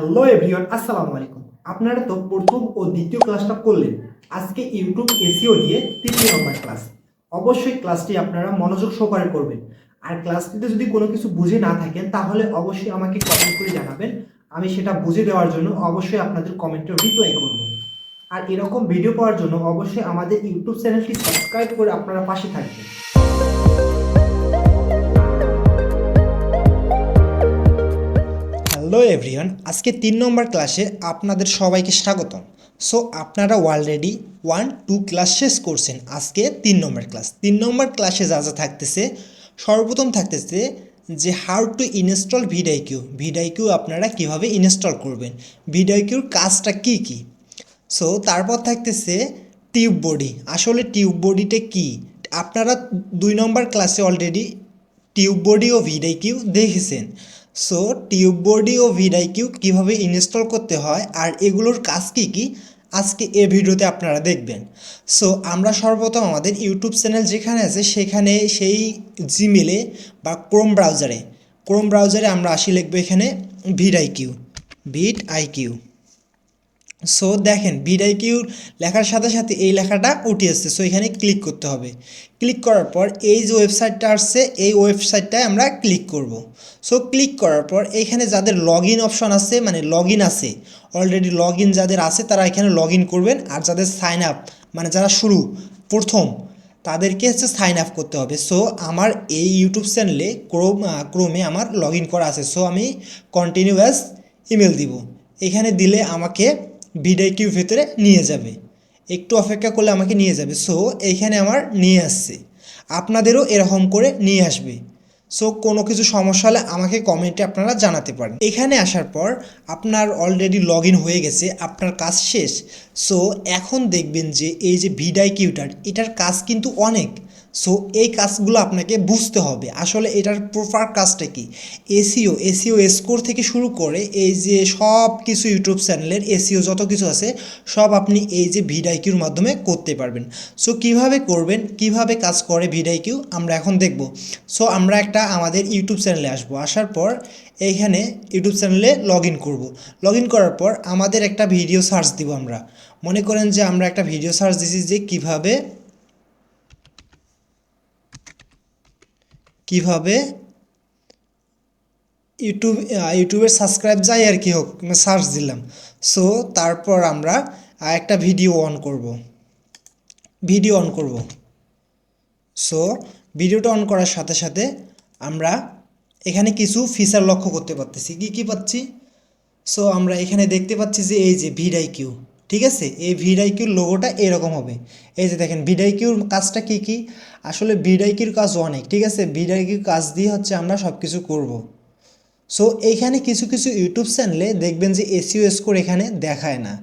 Hello everyone, আসসালামু আলাইকুম। আপনারা তো প্রথম ও দ্বিতীয় ক্লাসটা করলেন। আজকে ইউটিউব এসিও নিয়ে তৃতীয় নম্বর ক্লাস। অবশ্যই ক্লাসটি আপনারা মনোযোগ সহকারে করবেন। আর ক্লাসটিতে যদি কোনো কিছু বুঝে না থাকেন, তাহলে অবশ্যই আমাকে কমেন্ট করে জানাবেন। আমি সেটা বুঝে দেওয়ার জন্য অবশ্যই আপনাদের কমেন্টে রিপ্লাই করব। আর এরকম ভিডিও পাওয়ার জন্য অবশ্যই আমাদের ইউটিউব চ্যানেলটি সাবস্ক্রাইব করে আপনারা পাশে থাকবেন। হ্যালো এভরিওয়ান, আজকে তিন নম্বর ক্লাসে আপনাদের সবাইকে স্বাগতম। সো আপনারা অলরেডি ওয়ান টু ক্লাস শেষ করছেন আজকে তিন নম্বর ক্লাস তিন নম্বর ক্লাসে যা যা থাকতেছে, সর্বপ্রথম থাকতেছে যে how to install VidIQ VidIQ আপনারা কীভাবে ইনস্টল করবেন? ভিডাইকিউর কাজটা কি কি? সো তারপর থাকতেছে টিউব বডি আসলে টিউব বডিটা কি? আপনারা দুই নম্বর ক্লাসে অলরেডি টিউব বডি ও ভিডাইকিউ দেখেছেন। সো টিউব বডি ও ভিডাইকিউ কীভাবে ইনস্টল করতে হয় আর এগুলোর কাজ কী কী, আজকে এ ভিডিওতে আপনারা দেখবেন। সো আমরা সর্বপ্রথম আমাদের ইউটিউব চ্যানেল যেখানে আছে, সেখানে সেই জিমেলে বা ক্রোম ব্রাউজারে ক্রোম ব্রাউজারে আমরা আসি লিখব এখানে ভিড আইকিউ ভিড আইকিউ সো দেখেন ভিডাইকিউ লেখার সাথে সাথে এই লেখাটা উঠে আসছে। সো এখানে ক্লিক করতে হবে। ক্লিক করার পর এই যে ওয়েবসাইটটা আসছে, এই ওয়েবসাইটটায় আমরা ক্লিক করব। সো ক্লিক করার পর এখানে যাদের লগ ইন অপশন আছে মানে লগ ইন আছে অলরেডি লগ ইন যাদের আছে, তারা এখানে লগ ইন করবেন। আর যাদের সাইন আপ মানে যারা শুরু, প্রথম, তাদেরকে হচ্ছে সাইন আপ করতে হবে। সো আমার এই ইউটিউব চ্যানেলে ক্রোম ক্রোমে আমার লগ ইন করা আছে। সো আমি কন্টিনিউয়াস ইমেল দিব। এখানে দিলে আমাকে ভিডিও কিউ ভেতরে নিয়ে যাবে। একটু অপেক্ষা করলে আমাকে নিয়ে যাবে। সো এইখানে আমার নিয়ে আসছে। আপনাদেরও এরকম করে নিয়ে আসবে। সো কোনো কিছু সমস্যা হলে আমাকে কমেন্টে আপনারা জানাতে পারেন। এখানে আসার পর আপনার অলরেডি লগ হয়ে গেছে, আপনার কাজ শেষ। সো এখন দেখবেন যে এই যে ভিডাই কিউটার এটার কাজ কিন্তু অনেক। সো এই কাজগুলো আপনাকে বুঝতে হবে। আসলে এটার প্রপার কাজটা কি? এসিও এসিও স্কোর থেকে শুরু করে এই যে সব কিছু ইউটিউব চ্যানেলের এসিও যত কিছু আছে, সব আপনি এই যে ভিডাইকিউর মাধ্যমে করতে পারবেন। সো কীভাবে করবেন, কীভাবে কাজ করে ভিডাইকিউ আমরা এখন দেখব। সো আমরা একটা আমাদের ইউটিউব চ্যানেলে আসব। আসার পর এইখানে ইউটিউব চ্যানেলে লগ ইন করব। লগ ইন করার পর আমাদের একটা ভিডিও সার্চ দিব আমরা। মনে করেন যে আমরা একটা ভিডিও সার্চ দিছি যে কীভাবে কীভাবে ইউটিউব ইউটিউবের সাবস্ক্রাইব যাই আর কি হোক সার্চ দিলাম। সো তারপর আমরা একটা ভিডিও অন করব। ভিডিও অন করব। সো ভিডিওটা অন করার সাথে সাথে আমরা এখানে কিছু ফিচার লক্ষ্য করতে পারতেছি। কী কী পাচ্ছি? সো আমরা এখানে দেখতে পাচ্ছি যে এই যে ভিডাই কিউ ঠিক আছে? এই ভিডাই কিউর লোগোটা এরকম হবে। এই যে দেখেন ভিডাই কিউর কাজটা কী কী? আসলে ভিডাই কিউর কাজ অনেক, ঠিক আছে? ভিডাই কিউর কাজ দিয়ে হচ্ছে আমরা সব কিছু করব। সো এইখানে কিছু কিছু ইউটিউব চ্যানেলে দেখবেন যে এসিও স্কোর এখানে দেখায় না।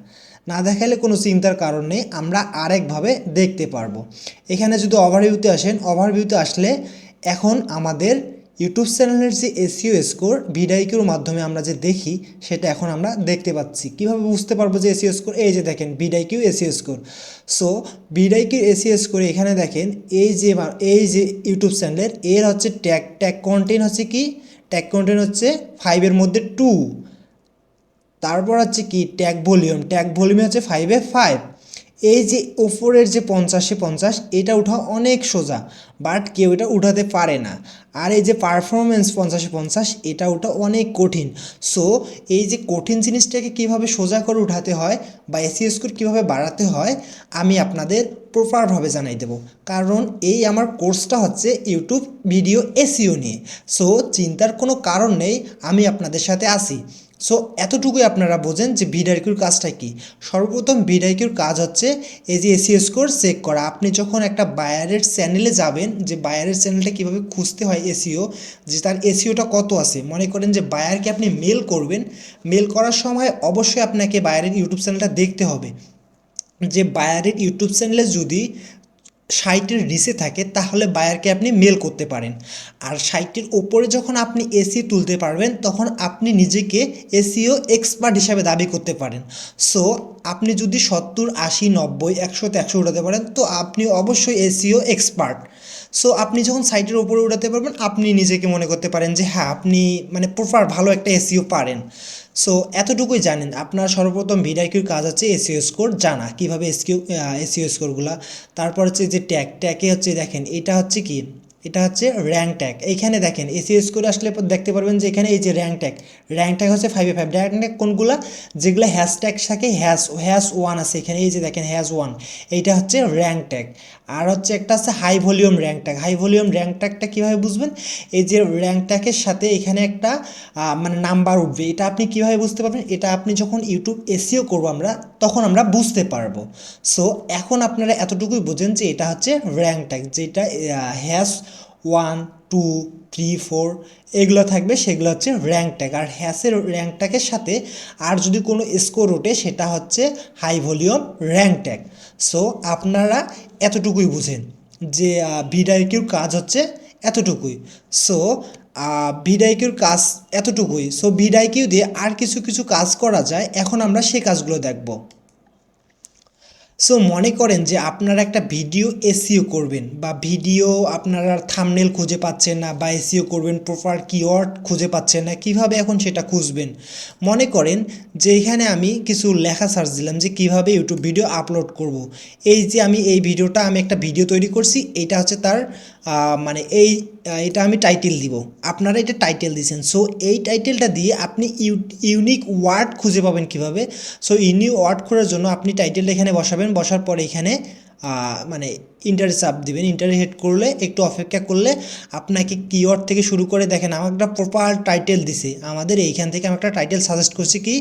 না দেখালে কোনো চিন্তার কারণ নেই, আমরা আরেকভাবে দেখতে পারব। এখানে যদি ওভারভিউতে আসেন ওভারভিউতে আসলে এখন আমাদের ইউটিউব চ্যানেলের যে এসিও স্কোর ভিডাইকিউর মাধ্যমে আমরা যে দেখি, সেটা এখন আমরা দেখতে পাচ্ছি। কীভাবে বুঝতে পারব যে এসিও স্কোর? এই যে দেখেন VidIQ SEO score. So VidIQ SEO score এখানে দেখেন, এই যে এই যে ইউটিউব চ্যানেলের, এর হচ্ছে ট্যাগ ট্যাগ কন্টেন্ট হচ্ছে কি? ট্যাগ কন্টেন্ট হচ্ছে ফাইভের মধ্যে টু তারপর হচ্ছে কি? ট্যাগ ভলিউম ট্যাগ ভলিউমে হচ্ছে ফাইভে ফাইভ এই যে ওপরের যে পঞ্চাশে পঞ্চাশ, এটা উঠা অনেক সোজা বাট কেউ এটা উঠাতে পারে না। আর এই যে পারফরমেন্স পঞ্চাশে পঞ্চাশ, এটা ওটা অনেক কঠিন। সো এই যে কঠিন জিনিসটাকে কীভাবে সোজা করে উঠাতে হয় বা এসি স্কোর কীভাবে বাড়াতে হয়, আমি আপনাদের প্রপারভাবে জানাই দেব। কারণ এই আমার কোর্সটা হচ্ছে ইউটিউব ভিডিও এসিও নিয়ে। সো চিন্তার কোনো কারণ নেই, আমি আপনাদের সাথে আসি সো এতটুকুই আপনারা বোঝেন যে ভিডাইকিউর কাজটা কি। সর্বপ্রথম ভিডাইকিউর কাজ হচ্ছে এই যে এসিও স্কোর চেক করা। আপনি যখন একটা বায়ারের চ্যানেলে যাবেন, যে বায়ারের চ্যানেলটা কীভাবে খুঁজতে হয় এসিও যে তার এসিওটা কত আছে, মনে করেন যে বায়ারকে আপনি মেল করবেন মেল করার সময় অবশ্যই আপনাকে বায়ারের ইউটিউব চ্যানেলটা দেখতে হবে। যে বায়ারের ইউটিউব চ্যানেলে যদি সাইটের রিসে থাকে, তাহলে বায়ারকে আপনি মেল করতে পারেন। আর সাইটটির ওপরে যখন আপনি এসি তুলতে পারবেন, তখন আপনি নিজেকে এসিও এক্সপার্ট হিসাবে দাবি করতে পারেন। সো আপনি যদি সত্তর, আশি, নব্বই, একশোতে একশো উঠাতে পারেন, তো আপনি অবশ্যই এসিও এক্সপার্ট সো আপনি যখন সাইটের ওপরে উঠাতে পারবেন, আপনি নিজেকে মনে করতে পারেন যে হ্যাঁ আপনি মানে প্রপার ভালো একটা এসিও পারেন। সো এতটুকুই জানেন, আপনার সর্বপ্রথম ভিডাইকিউর কাজ হচ্ছে এসিও স্কোর জানা, কীভাবে এসকিউ এসিও স্কোরগুলো তারপর হচ্ছে যে ট্যাগ ট্যাগে হচ্ছে দেখেন, এটা হচ্ছে কি এটা হচ্ছে র্যাঙ্ক ট্যাগ এইখানে দেখেন এসিও স্কোর আসলে দেখতে পারবেন যে এখানে এই যে র্যাঙ্ক ট্যাগ র্যাঙ্ক ট্যাগ হচ্ছে ফাইভে ফাইভ র্যাঙ্ক ট্যাগ কোনগুলো? যেগুলো হ্যাশ ট্যাগ থাকে হ্যাশ হ্যাশ ওয়ান আছে। এখানে এই যে দেখেন হ্যাশ ওয়ান এইটা হচ্ছে র্যাঙ্ক ট্যাগ আর হচ্ছে একটা আছে high volume rank tag high volume rank ট্যাগটা কীভাবে বুঝবেন? এই যে র্যাঙ্ক ট্যাগের সাথে এখানে একটা মানে নাম্বার উঠবে। এটা আপনি কীভাবে বুঝতে পারবেন? এটা আপনি যখন ইউটিউব এসিও করব আমরা, তখন আমরা বুঝতে পারব। সো এখন আপনারা এতটুকুই বোঝেন যে এটা হচ্ছে র্যাঙ্ক ট্যাগ যেটা hash one two three four এগুলো থাকবে, সেগুলো হচ্ছে র্যাঙ্ক ট্যাগ আর হ্যাসের র্যাঙ্ক ট্যাগের সাথে আর যদি কোনো স্কোর ওঠে, সেটা হচ্ছে high volume rank tag so আপনারা এতটুকুই বুঝেন যে ভিডাইকিউর কাজ হচ্ছে এতটুকুই। সো ভিডাইকিউর কাজ এতটুকুই। সো ভিডাইকিউ দিয়ে আর কিছু কিছু কাজ করা যায়, এখন আমরা সেই কাজগুলো দেখব। সো মনে করেন যে আপনারা একটা ভিডিও এসিও করবেন বা ভিডিও আপনারা থামনেল খুঁজে পাচ্ছেন না বা এসিও করবেন প্রপার কিওয়ার্ড খুঁজে পাচ্ছেন না, কীভাবে এখন সেটা খুঁজবেন মনে করেন যে এখানে আমি কিছু লেখা সার্চ দিলাম যে কীভাবে ইউটিউব ভিডিও আপলোড করব। এই যে আমি এই ভিডিওটা আমি একটা ভিডিও তৈরি করছি, এটা হচ্ছে তার মানে এই এটা আমি টাইটেল দিব। আপনারা এটা টাইটেল দিয়েছেন সো এই টাইটেলটা দিয়ে আপনি ইউনিক ওয়ার্ড খুঁজে পাবেন কীভাবে? সো ইউনিক ওয়ার্ড খোঁজার জন্য আপনি টাইটেলটা এখানে বসাবেন। বসার পরে এখানে মানে ইন্টার চাপ দিবেন। ইন্টার হেড করলে, একটু অপেক্ষা করলে আপনাকে কিওয়ার্ড থেকে শুরু করে দেখেন আমার একটা প্রপার টাইটেল দিছে। আমাদের এইখান থেকে আমি একটা টাইটেল সাজেস্ট করছি কি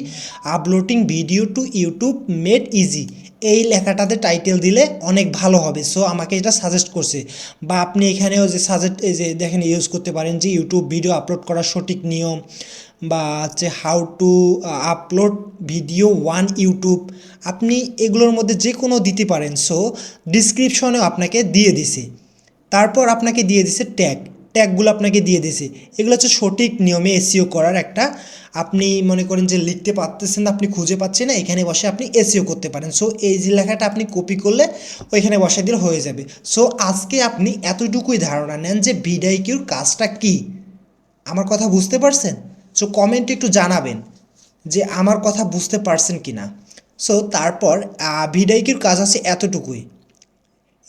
uploading video to YouTube made easy এই লেখাটাতে টাইটেল দিলে অনেক ভালো হবে। সো আমাকে এটা সাজেস্ট করছে। বা আপনি এখানেও যে সাজেস্ট এই যে দেখেন ইউজ করতে পারেন যে ইউটিউব ভিডিও আপলোড করার সঠিক নিয়ম বা হচ্ছে how to upload video on YouTube আপনি এগুলোর মধ্যে যে কোনো দিতে পারেন। সো ডিসক্রিপশনেও আপনাকে দিয়ে দিছে। তারপর আপনাকে দিয়ে দিছে ট্যাগ ট্যাগগুলো আপনাকে দিয়ে দিছে এগুলো হচ্ছে সঠিক নিয়মে এসিও করার একটা, আপনি মনে করেন যে লিখতে পারতেছেন না, আপনি খুঁজে পাচ্ছেন না, এখানে বসে আপনি এসিও করতে পারেন। সো এই যে লেখাটা আপনি কপি করলে ওইখানে বসে দিলে হয়ে যাবে। সো আজকে আপনি এতটুকুই ধারণা নেন যে ভিডাইকিউর কাজটা কী? আমার কথা বুঝতে পারছেন? সো কমেন্টে একটু জানাবেন যে আমার কথা বুঝতে পারছেন কি না সো তারপর ভিডাইকির কাজ আছে এতটুকুই।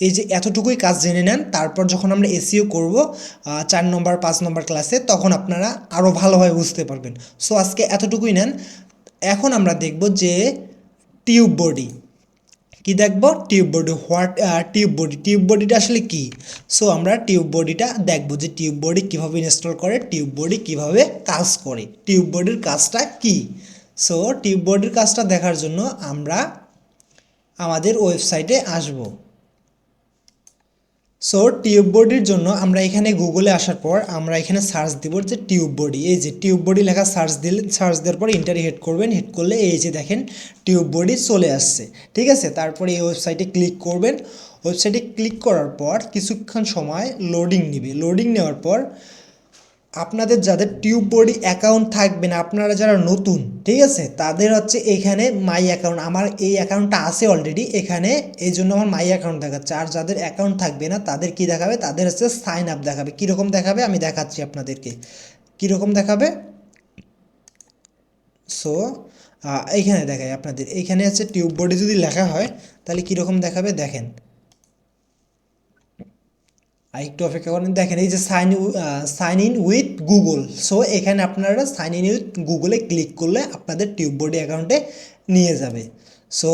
এই যে এতটুকুই কাজ জেনে নেন, তারপর যখন আমরা এসিও করব চার নম্বর পাঁচ নম্বর ক্লাসে তখন আপনারা আরও ভালোভাবে বুঝতে পারবেন। সো আজকে এতটুকুই নেন। এখন আমরা দেখব যে টিউব বডি কি দেখব? TubeBuddy what TubeBuddy টিউব বডিটা আসলে কি? সো আমরা টিউব বডিটা দেখব যে টিউব বডি কীভাবে ইনস্টল করে টিউব বডি কীভাবে কাজ করে। টিউব বডির কাজটা কি? সো টিউব বডির কাজটা দেখার জন্য আমরা আমাদের ওয়েবসাইটে আসব। সো টিউব বডির জন্য আমরা এখানে গুগলে আসার পর আমরা এখানে সার্চ দিব যে টিউব বডি এই যে টিউব বডি লেখা সার্চ দিলে সার্চ দেওয়ার পর ইন্টারি হেড করবেন। হেড করলে এই যে দেখেন টিউব বডি চলে আসছে। ঠিক আছে? তারপরে এই ওয়েবসাইটে ক্লিক করবেন। ওয়েবসাইটে ক্লিক করার পর কিছুক্ষণ সময় লোডিং নিবে। লোডিং নেওয়ার পর আপনাদের যাদের টিউব বডি অ্যাকাউন্ট থাকবে না, আপনারা যারা নতুন, ঠিক আছে? তাদের হচ্ছে এখানে মাই অ্যাকাউন্ট আমার এই অ্যাকাউন্টটা আছে অলরেডি এখানে এই জন্য আমার মাই অ্যাকাউন্ট দেখাচ্ছে। আর যাদের অ্যাকাউন্ট থাকবে না, তাদের কি দেখাবে? তাদের হচ্ছে সাইন আপ দেখাবে। কীরকম দেখাবে? আমি দেখাচ্ছি আপনাদেরকে। কীরকম দেখাবে? সো এইখানে দেখায় আপনাদের। এইখানে হচ্ছে টিউব বডি যদি লেখা হয়, তাহলে কীরকম দেখাবে? দেখেন। আর একটু অপেক্ষা করেন। দেখেন, এই যে sign sign in with Google so এখানে আপনারা সাইন ইন উইথ গুগলে ক্লিক করলে আপনাদের টিউব বডি অ্যাকাউন্টে নিয়ে যাবে। সো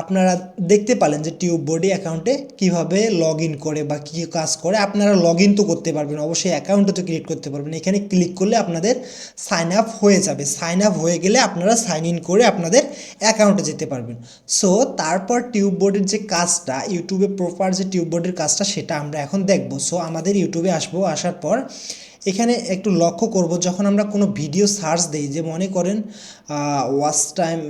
আপনারা দেখতে পারেন যে টিউব বডি অ্যাকাউন্টে কীভাবে লগ ইন করে বা কী কাজ করে। আপনারা লগ ইন তো করতে পারবেন, অবশ্যই অ্যাকাউন্টও তো ক্রিয়েট করতে পারবেন। এখানে ক্লিক করলে আপনাদের সাইন আপ হয়ে যাবে। সাইন আপ হয়ে গেলে আপনারা সাইন ইন করে আপনাদের অ্যাকাউন্টে যেতে পারবেন। সো তারপর টিউব বোর্ডের যে কাজটা ইউটিউবে প্রপার যে টিউব বোর্ডের কাজটা, সেটা আমরা এখন দেখব। সো আমাদের ইউটিউবে আসব, আসার পর এখানে একটু লক্ষ্য করব, যখন আমরা কোনো ভিডিও সার্চ দিই, যে মনে করেন ওয়াচ টাইম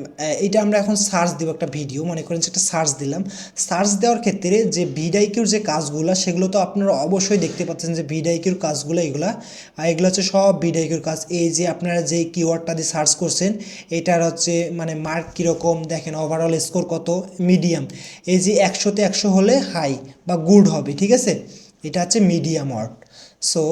এটা আমরা এখন সার্চ দেবো একটা ভিডিও মনে করেন সেটা সার্চ দিলাম। সার্চ দেওয়ার ক্ষেত্রে যে ভিডাইকিউর যে কাজগুলো, সেগুলো তো আপনারা অবশ্যই দেখতে পাচ্ছেন যে ভিডাইকিউর কাজগুলো এগুলা এগুলো হচ্ছে সব ভিডাইকিউর কাজ। এই যে আপনারা যে কিওয়ার্ডটা দিয়ে সার্চ করছেন, এটার হচ্ছে মানে মার্ক কীরকম, দেখেন ওভারঅল স্কোর কত মিডিয়াম এই যে একশোতে একশো হলে হাই বা গুড হবে, ঠিক আছে? এটা হচ্ছে মিডিয়াম ওয়ার্ড সো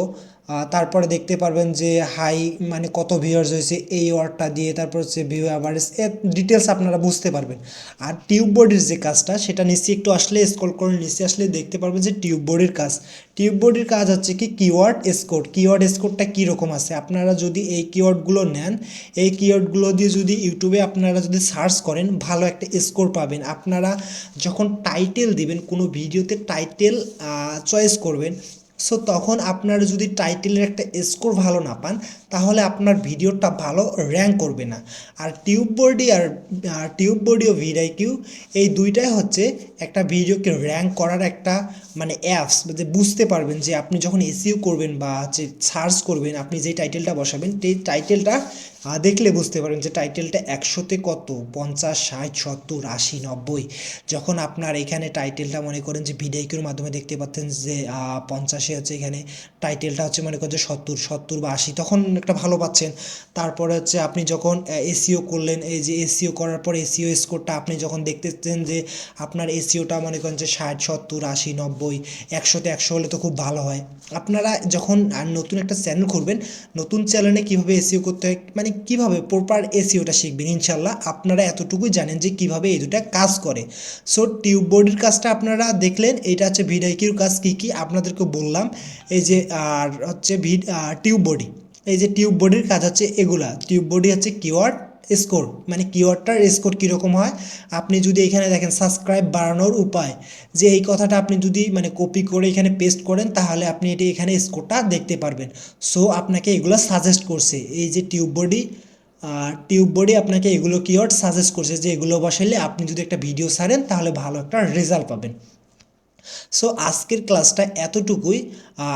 তারপরে দেখতে পারবেন যে হাই মানে কত ভিউয়ার্স হয়েছে এই ওয়ার্ডটা দিয়ে, তারপর হচ্ছে ভিউ অ্যাভারেজ এর ডিটেলস আপনারা বুঝতে পারবেন। আর টিউব বোর্ডের যে কাজটা, সেটা নিচে একটু আসলে স্ক্রল করে নিচে আসলে দেখতে পারবেন যে টিউব বোর্ডের কাজ। টিউব বোর্ডের কাজ হচ্ছে কি? কিওয়ার্ড স্কোর কিওয়ার্ড স্কোরটা কীরকম আছে? আপনারা যদি এই কিওয়ার্ডগুলো নেন, এই কিওয়ার্ডগুলো দিয়ে যদি ইউটিউবে আপনারা যদি সার্চ করেন, ভালো একটা স্কোর পাবেন। আপনারা যখন টাইটেল দিবেন, কোনো ভিডিওতে টাইটেল চয়েস করবেন সো তখন আপনারা যদি টাইটেলের একটা স্কোর ভালো না পান, তাহলে আপনার ভিডিওটা ভালো র্যাঙ্ক করবে না। আর টিউব বোর্ডি আর টিউব বোর্ডি ও ভিডাইকিউ এই দুইটাই হচ্ছে একটা ভিডিওকে র্যাঙ্ক করার একটা মানে অ্যাপস যে বুঝতে পারবেন যে আপনি যখন এসিও করবেন বা যে সার্চ করবেন, আপনি যেই টাইটেলটা বসাবেন সেই টাইটেলটা দেখলে বুঝতে পারবেন যে টাইটেলটা একশোতে কত? পঞ্চাশ, ষাট, সত্তর, আশি, নব্বই। যখন আপনার এখানে টাইটেলটা মনে করেন যে ভিডিওর মাধ্যমে দেখতে পাচ্ছেন যে পঞ্চাশে হচ্ছে এখানে টাইটেলটা হচ্ছে মনে করেন যে সত্তর সত্তর বা আশি, তখন একটা ভালো পাচ্ছেন। তারপরে হচ্ছে আপনি যখন এসিও করলেন, এই যে এসিও করার পর এসিও স্কোরটা আপনি যখন দেখতেছেন যে আপনার এসিওটা মনে করেন যে ষাট, সত্তর, আশি, নব্বই একশোতে একশো হলে তো খুব ভালো হয়। আপনারা যখন আর নতুন একটা চ্যানেল খুলবেন, নতুন চ্যানেলে কীভাবে এসিও করতে হয় মানে কীভাবে প্রপার এসিওটা শিখবেন ইনশাল্লাহ আপনারা এতটুকুই জানেন যে কীভাবে এই দুটা কাজ করে। সো টিউব বোর্ডের কাজটা আপনারা দেখলেন এটা হচ্ছে ভিডাইকির কাজ, কী কী আপনাদেরকে বললাম। এই যে, আর হচ্ছে ভিড টিউব বডি এই যে টিউব বডির কাজ হচ্ছে এগুলা। টিউব বডি হচ্ছে কিওয়ার্ড স্কোর মানে কিওয়ার্ডটার স্কোর কীরকম হয়? আপনি যদি এখানে দেখেন সাবস্ক্রাইব বাড়ানোর উপায়, যে এই কথাটা আপনি যদি মানে কপি করে এখানে পেস্ট করেন, তাহলে আপনি এটি এখানে স্কোরটা দেখতে পারবেন। সো আপনাকে এগুলো সাজেস্ট করছে। এই যে টিউব বডি আর টিউব বডি আপনাকে এগুলো কিওয়ার্ড সাজেস্ট করছে যে এগুলো বসাইলে আপনি যদি একটা ভিডিও ছাড়েন, তাহলে ভালো একটা রেজাল্ট পাবেন। সো আজকের ক্লাসটা এতটুকুই।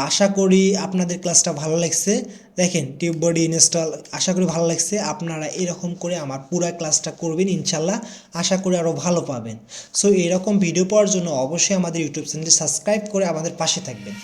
আশা করি আপনাদের ক্লাসটা ভালো লাগছে। দেখেন টিউব বডি ইনস্টল আশা করি ভালো লাগছে। আপনারা এরকম করে আমার পুরো ক্লাসটা করবেন, ইনশাল্লাহ। আশা করি আরও ভালো পাবেন। সো এরকম ভিডিও পাওয়ার জন্য অবশ্যই আমাদের ইউটিউব চ্যানেলটি সাবস্ক্রাইব করে আমাদের পাশে থাকবেন।